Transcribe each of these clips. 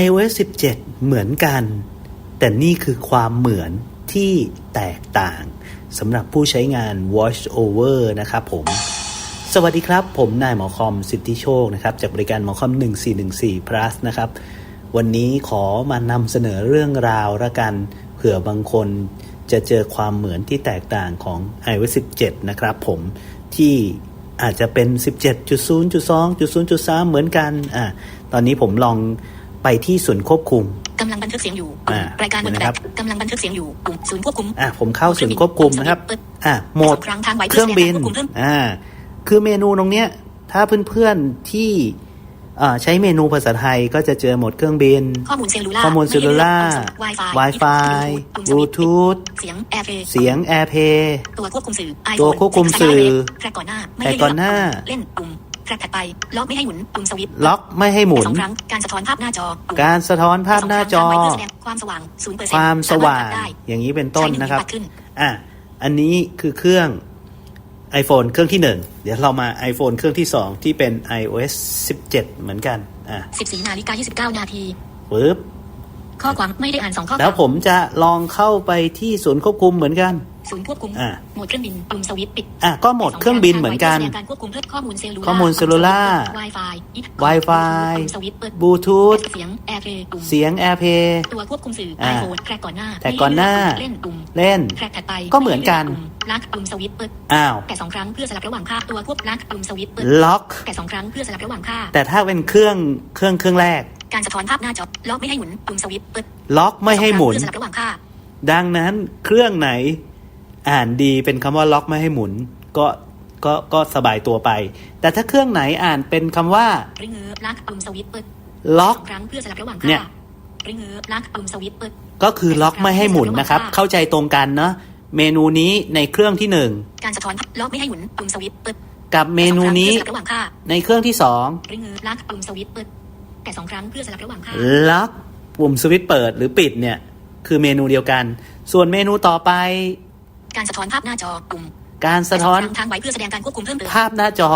iOS 17 เหมือนกัน แต่นี่คือความเหมือนที่แตกต่างสำหรับผู้ใช้งาน Watch Over นะครับผม สวัสดีครับ ผมนายหมอคอมสิทธิโชคนะครับ จากบริการหมอคอม 1414 plus นะครับ วันนี้ขอมานำเสนอเรื่องราวละกัน เผื่อบางคนจะเจอความเหมือนที่แตกต่างของ iOS 17 นะครับผมที่อาจจะเป็น 17.0.2.0.3 เหมือนกันอ่าตอนนี้ผมลอง ไปที่ศูนย์ควบคุมกำลังบันทึกเสียงอยู่อ่ารายการบนเห็นไหมแบครับบกำลังบันทึกเสียงอยู่ปุ่มศูนย์ควบคุมอะผมเข้าศูนย์ควบคุมนะครับอะโหมดสองครั้งทางไว้เครื่องบินเพื่อแสดงการควบคุมเพิ่มอ่าคือเมนูตรงเนี้ย ถ้าเพื่อนๆที่อ่าใช้เมนูภาษาไทยก็จะเจอโหมดเครื่องบิน ข้อมูลเซลลูล่าข้อมูลเซลลูล่าไวไฟ Wi-Fi บลูทูธเสียงแอร์เพย์เสียง AirPlay ตัวควบคุมสื่อตัวควบคุมสื่อแทร็กก่อนหน้าไม่แทร็ให้กก่อนหน้า เล่นปุ่มแทร็ กถัดไป ล็อกไม่ให้หมุนปุ่มสวิตช์ล็อกไม่ให้หมุนสองครั้ง การสะท้อนภาพหน้าจอปุ่มการสะท้อนภาพหน้าจอสงครั้งทงไว้เพื่แสดงความสว่างศูนย์เปอร์เซ็นคต์วามสว่างได้อย่างนี้เป็นต้นนะครับใช้หงนิ้วปัดขึ้นอะ อันนี้คือเครื่อง iPhone เครื่องที่ 1 เดี๋ยวเรามา iPhone เครื่องที่ 2 ที่เป็น iOS 17 เหมือนกัน อะ14นาฬิกา29 นาทีปึ๊บข้อความไม่ได้อ่านสองข้อคแล้ววามผมจะลองเข้าไปที่ศูนย์ควบคุมเหมือนกัน ศูนย์ควบคุมอะโหมดเครื่องบินปุ่มสวิตช์ปิดอะก็โหมดเครื่องบินเหมือนกัน แสดงการควบคุมเพิ่มข้อมูลเซลลูล่าข้อมูลเซลลูล่า Wi-Fi Wi-Fi สวิตช์เปิดบลูทูธเสียงแอร์เพย์ปุ่มเสียง AirPlay ตัวควบคุมสื่ออ่า iPhone แทร็กก่อนหน้าแทร็กก่อนหน้า เล่นปุ่มเล่น แทร็กถัดไปก็เหมือนกัน ลักปุ่มสวิตช์เปิดอ้าวแกะสองครั้งเพื่อสลับระหว่างค่าตัวควบลักปุ่มสวิตช์เปิดล็อกแกะสองครั้งเพื่อสลับระหว่างค่าแต่ถ้าเป็นเครื่องเครื่องเครื่องแรก การสะท้อนภาพหน้าจอล็อกไม่ให้หมุนปุ่มสวิตช์เปิดล็อกไม่ให้หมุน สองครั้งเพื่อสลับระหว่างค่า ดังนั้นเครื่องไหน อ่านดีเป็นคำว่าล็อกไม่ให้หมุน ก็ก็ก็สบายตัวไป แต่ถ้าเครื่องไหนอ่านเป็นคำว่าริงเงอกปุ่มสวิตเปิดล็อกสองครั้งเพื่อสลับระหว่างเนี่ค่ายริงเงอลักปุ่มสวิตช์เปิดก็คือล็อกไม่ให้หมุนนะครับ เข้าใจตรงกันเนาะเมนูนี้ในเครื่องที่หนึ่งการสะท้อนล็อกไม่ให้หมุนปุ่มสวิตช์เปิดกับเมนูนี้ระหว่างค่าในเครื่องที่สองริงเงอลักปุ่มสวิตช์เปิดแกะสองครั้งเพื่อสลับระหว่างค่าล็อกปุ่มสวิตช์เปิดหรือปิดเนี่ย คือเมนูเดียวกัน ส่วนเมนูต่อไป การสะท้อนภาพหน้าจอปุ่มการสะท้อนทางไว้เพื่อแสดงการควบคุมเพิ่มเติมภาพหน้าจอ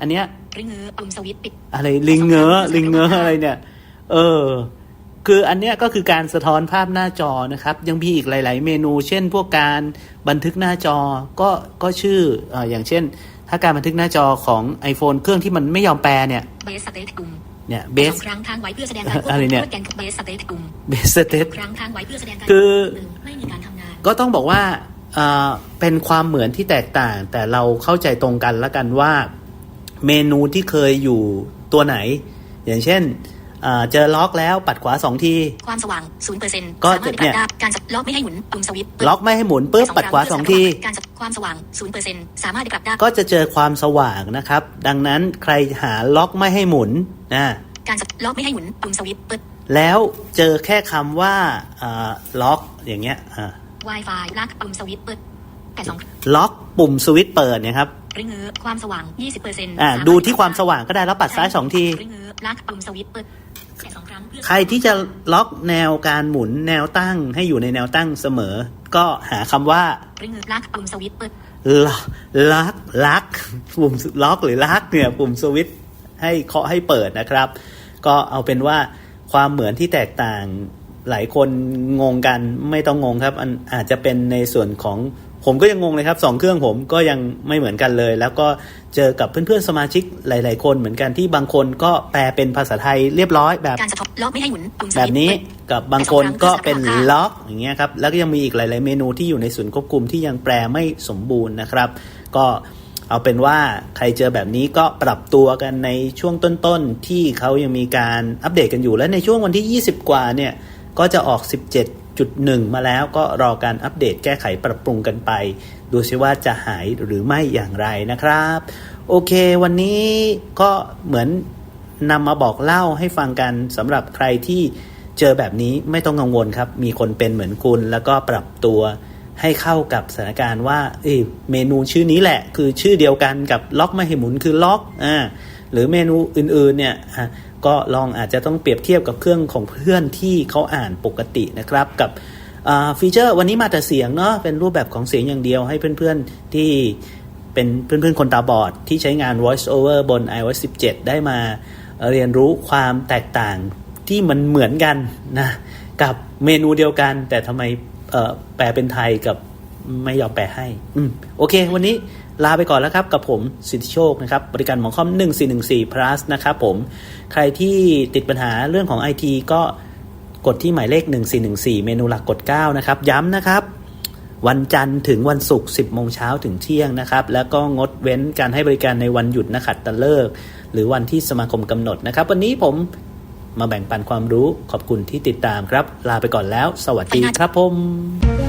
อันเนี้ยริงเงอปุ่มสวิตช์ปิดอะไรลิงเงอลิงเงออะไรเนี่ย เออ คืออันเนี้ยก็คือการสะท้อนภาพหน้าจอนะครับ ยังมีอีกหลาย ๆ เมนู เช่น พวกการบันทึกหน้าจอก็ก็ชื่อเอ่ออย่างเช่น ถ้าการบันทึกหน้าจอของ iPhone เครื่องที่มันไม่ยอมแปลเนี่ยเบสสเตตปุ่มเนี่ยเบสสองครั้งทางไว้เพื่อแสดงการควบอะไรคุมเนี่ยเพื่อแกนเบสสเตตปุ่มเบสเตครั้งทางไว้เพื่อแสดงการคือหนึ่งไม่มีการทำงานก็ต้องบอกว่าเอ่อ เป็นความเหมือนที่แตกต่าง แต่เราเข้าใจตรงกันแล้วกันว่าเมนูที่เคยอยู่ตัวไหน อย่างเช่นเอ่อเจอล็อกแล้วปัดขวาสองที ความสว่างศูนย์เปอร์เซ็นต์ก็สามารถปเนี่รับยได้การจะล็อกไม่ให้หมุนปุ่มสวิตช์เปิดล็อกไม่ให้หมุนปุ๊บปัดขวาสองทีการจะความสว่างศูนย์เปอร์เซ็นต์สามารถปรับได้ก็จะเจอความสว่างนะครับ ดังนั้นใครหาล็อกไม่ให้หมุนนะการจะล็อกไม่ให้หมุนปุ่มสวิตช์เปิดแล้วเจอแค่คำว่าอ่าล็อกอย่างเงี้ยอ่า Wi-Fi ลักปุ่มสวิตช์เปิดแต่สองล็อกปุ่มสวิตช์เปิดเนี่ยครับริงเงอความสว่างยี่สิบเปอร์เซ็นต์อ่าดูที่ความสว่างก็ได้แล้วปัดซ้ายสองทีริงเงอลักปุ่มสวิตช์เปิดแต่สองครั้งเพื่อใครที่จะล็อกแนวการหมุนแนวตั้งให้อยู่ในแนวตั้งเสมอ ก็หาคำว่าริงเงอลักปุ่มสวิตช์เปิดล็อกล็อกล็อกปุ่มล็อกหรือล็อกเนี่ยปุ่มสวิตช์ให้เคาะให้เปิดนะครับ ก็เอาเป็นว่าความเหมือนที่แตกต่าง หลายคนงงกันไม่ต้องงงครับอันอาจจะเป็นในส่วนของผมก็ยังงงเลยครับสองเครื่องผมก็ยังไม่เหมือนกันเลย แล้วก็เจอกับเพื่อนๆสมาชิกหลาย ๆ คนเหมือนกันที่บางคนก็แปลเป็นภาษาไทยเรียบร้อยแบบการสะท้อนล็อกไม่ให้หมุนปุ่มสแบวิตบช์นี้เปิดกับบางคนก็เป็นล็อกอย่างเงี้ยครับแล้วก็ยังมีอีกหลาย ๆ เมนูที่อยู่ในศูนย์ควบคุมที่ยังแปลไม่สมบูรณ์นะครับ ก็เอาเป็นว่าใครเจอแบบนี้ก็ปรับตัวกันในช่วงต้น ๆ ที่เขายังมีการอัปเดตกันอยู่และในช่วงวันที่ 20 กว่าเนี่ย ก็จะออก 17.1 มาแล้วก็รอการอัปเดตแก้ไขปรับปรุงกันไป ดูซิว่าจะหายหรือไม่อย่างไรนะครับ โอเค วันนี้ก็เหมือนนำมาบอกเล่าให้ฟังกันสำหรับใครที่เจอแบบนี้ไม่ต้องกังวลครับ มีคนเป็นเหมือนคุณ แล้วก็ปรับตัวให้เข้ากับสถานการณ์ว่าเอเมนูชื่อนี้แหละ คือชื่อเดียวกันกับล็อกไม่หมุนคือล็อกอ่าหรือเมนูอื่นๆเนี่ยอะ ก็ลองอาจจะต้องเปรียบเทียบกับเครื่องของเพื่อนที่เขาอ่านปกตินะครับกับฟีเจอร์วันนี้มาแต่เสียงเนาะเป็นรูปแบบของเสียงอย่างเดียวให้เพื่อนๆที่เป็นเพื่อนๆคนตาบอด ที่ใช้งาน voice over บน iOS 17 ได้มาเรียนรู้ความแตกต่างที่มันเหมือนกันนะกับเมนูเดียวกัน แต่ทำไมแปลเป็นไทยกับไม่ยอมแปลให้ อืม โอเค วันนี้ ลาไปก่อนแล้วครับ กับผมสิทธิโชคนะครับ บริการหมอคอม 1414 plus นะครับผม ใครที่ติดปัญหาเรื่องของ IT ก็กดที่หมายเลข 1414 เมนูหลักกด 9 นะครับ ย้ำนะครับ วันจันทร์ถึงวันศุกร์ 10 โมงเช้าถึงเที่ยงนะครับ แล้วก็งดเว้นการให้บริการในวันหยุดนักขัตฤกษ์หรือวันที่สมาคมกำหนดนะครับ วันนี้ผมมาแบ่งปันความรู้ขอบคุณที่ติดตามครับ ลาไปก่อนแล้ว สวัสดีครับผม